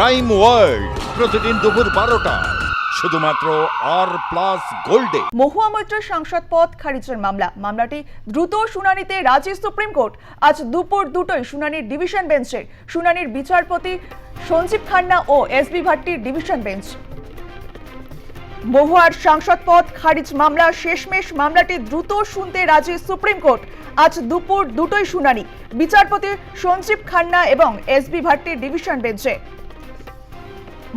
Crime world প্রতিদিন দুপুর বারোটা। শুধুমাত্র আর প্লাস গোল্ডে মহুয়া মৈত্রের সাংসদ পদ খারিজের মামলা। মামলাটি দ্রুত শুনানিতে রাজি সুপ্রিম কোর্ট আজ দুপুর দুটোই শুনানির ডিভিশন বেঞ্চে। শুনানির বিচারপতি সঞ্জীব খান্না ও এস বি ভাট্টির ডিভিশন বেঞ্চ। মহুয়ার সাংসদ পদ খারিজ মামলা শেষমেশ। মামলাটি দ্রুত শুনতে রাজি সুপ্রিম কোর্ট আজ দুপুর দুটোই শুনানি। বিচারপতি সঞ্জীব খান্না এবং এস বি ভাট্টির ডিভিশন বেঞ্চে।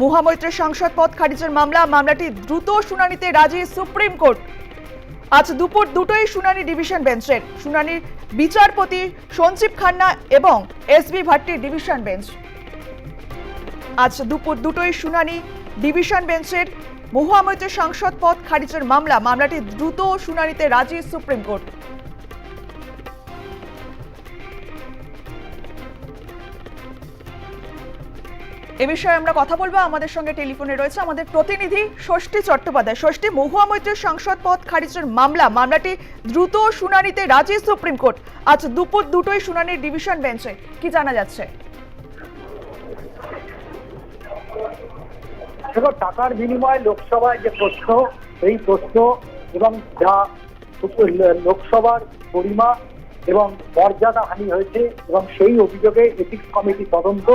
মহামৈত্রের সাংসদ পদ খারিজের মামলা, মামলাটি দ্রুত শুনানিতে রাজি সুপ্রিম কোর্ট। আজ দুপুর দুটোই শুনানি ডিভিশন বেঞ্চের। শুনানির বিচারপতি সঞ্জীব খান্না এবং এস বি ভাট্টির ডিভিশন বেঞ্চ। আজ দুপুর দুটোই শুনানি ডিভিশন বেঞ্চের মহুয়া মৈত্রের সাংসদ পদ খারিজের মামলা, মামলাটি দ্রুত শুনানিতে রাজি সুপ্রিম কোর্ট। এ বিষয়ে আমরা কথা বলব। আমাদের সঙ্গে টেলিফোনে রয়েছে আমাদের প্রতিনিধি ষষ্ঠী চট্টোপাধ্যায়। ষষ্ঠী মহুয়া মৈত্রের সাংসদ পদ খারিজের মামলা। মামলাটি দ্রুত শুনানিতে রাজি সুপ্রিম কোর্ট। আজ দুপুর দুটোই শুনানির ডিভিশন বেঞ্চে। কি জানা যাচ্ছে? দেখো, টাকার বিনিময়ে লোকসভায় যে প্রশ্ন, এই প্রশ্ন এবং যা লোকসভার পরিমা এবং মর্যাদা হানি হয়েছে এবং সেই অভিযোগে এথিক্স কমিটি তদন্ত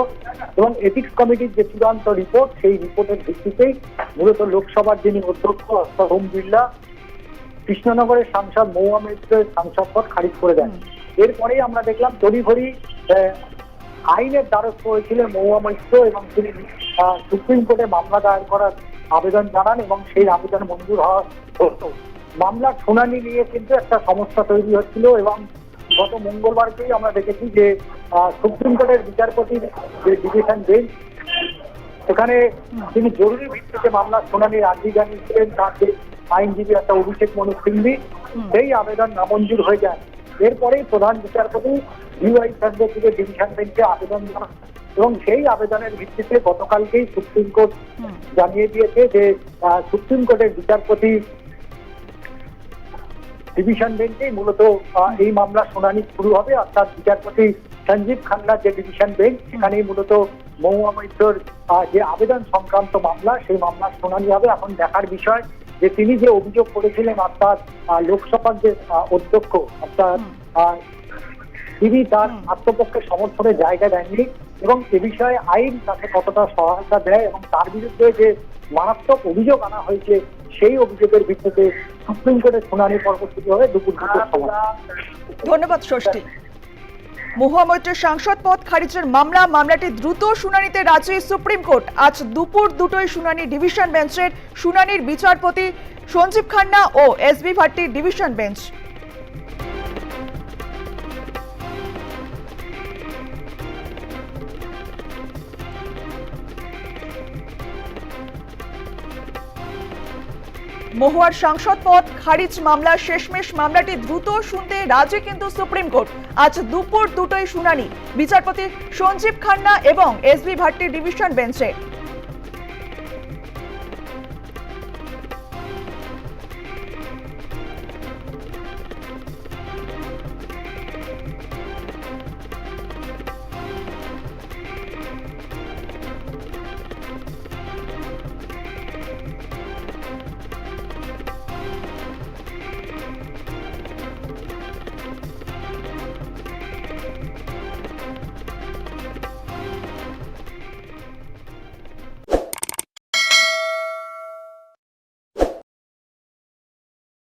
এবং এথিক্স কমিটির যে চূড়ান্ত রিপোর্ট সেই রিপোর্টের ভিত্তিতেই মূলত লোকসভার যিনি অধ্যক্ষ অর্থাৎ ওম বিড়লা কৃষ্ণনগরের সাংসদ মহুয়া মিত্রের সাংসদ পদ খারিজ করে দেন। এরপরেই আমরা দেখলাম তড়িঘড়ি আইনের দ্বারস্থ হয়েছিলেন মহুয়া মৈত্র এবং তিনি সুপ্রিম কোর্টে মামলা দায়ের করার আবেদন জানান এবং সেই আবেদন মঞ্জুর হওয়া মামলার শুনানি নিয়ে কিন্তু একটা সমস্যা তৈরি হচ্ছিল এবং গত মঙ্গলবারকেই আমরা দেখেছি যে সুপ্রিম কোর্টের বিচারপতির যে ডিভিশন বেঞ্চ সেখানে তিনি জরুরি ভিত্তিতে মামলার শুনানির আর্জি জানিয়েছিলেন। তার যে আইনজীবী একটা অভিষেক মনু সিংভি সেই আবেদন নামঞ্জুর হয়ে যায়। এরপরেই প্রধান বিচারপতি ডিওয়াই চন্দ্রচূড়ের ডিভিশন বেঞ্চে আবেদন জানান এবং সেই আবেদনের ভিত্তিতে গতকালকেই সুপ্রিম কোর্ট জানিয়ে দিয়েছে যে সুপ্রিম কোর্টের বিচারপতি ডিভিশন বেঞ্চেই মূলত এই মামলার শুনানি শুরু হবে অর্থাৎ বিচারপতি সঞ্জীব খান্নার যে ডিভিশন বেঞ্চ সেখানেই মূলত মহুয়া মৈত্রর যে আবেদন সংক্রান্ত মামলা সেই মামলার শুনানি হবে এখন দেখার বিষয় যে তিনি যে অভিযোগ করেছিলেন অর্থাৎ লোকসভার যে অধ্যক্ষ অর্থাৎ তিনি তার। আত্মপক্ষে সমর্থনের জায়গা দেননি এবং এ বিষয়ে আইন তাকে কতটা সহায়তা দেয় এবং তার বিরুদ্ধে যে মারাত্মক অভিযোগ আনা হয়েছে সেই অভিযোগের ভিত্তিতে সুপ্রিম কোর্টের শুনানি পর্ব হবে দুপুর দুটোর সময়। ধন্যবাদ, ষষ্ঠী। মহুয়ামৈত্রের সাংসদ পদ খারিজের মামলা, মামলাটি দ্রুত শুনানিতে রাজি সুপ্রিম কোর্ট। আজ দুপুর দুটোই শুনানি ডিভিশন বেঞ্চের শুনানির বিচারপতি সঞ্জীব খান্না ও এস বি ভাট্টির ডিভিশন বেঞ্চ। মহুয়ার সাংসদ পদ, খারিজ মামলা, শেষমেশ মামলাটি দ্রুত শুনতে রাজি কিন্তু সুপ্রিম কোর্ট। আজ দুপুর দুটোই শুনানি। বিচারপতি সঞ্জীব খান্না এবং এস বি ভাট্টির ডিভিশন বেঞ্চে।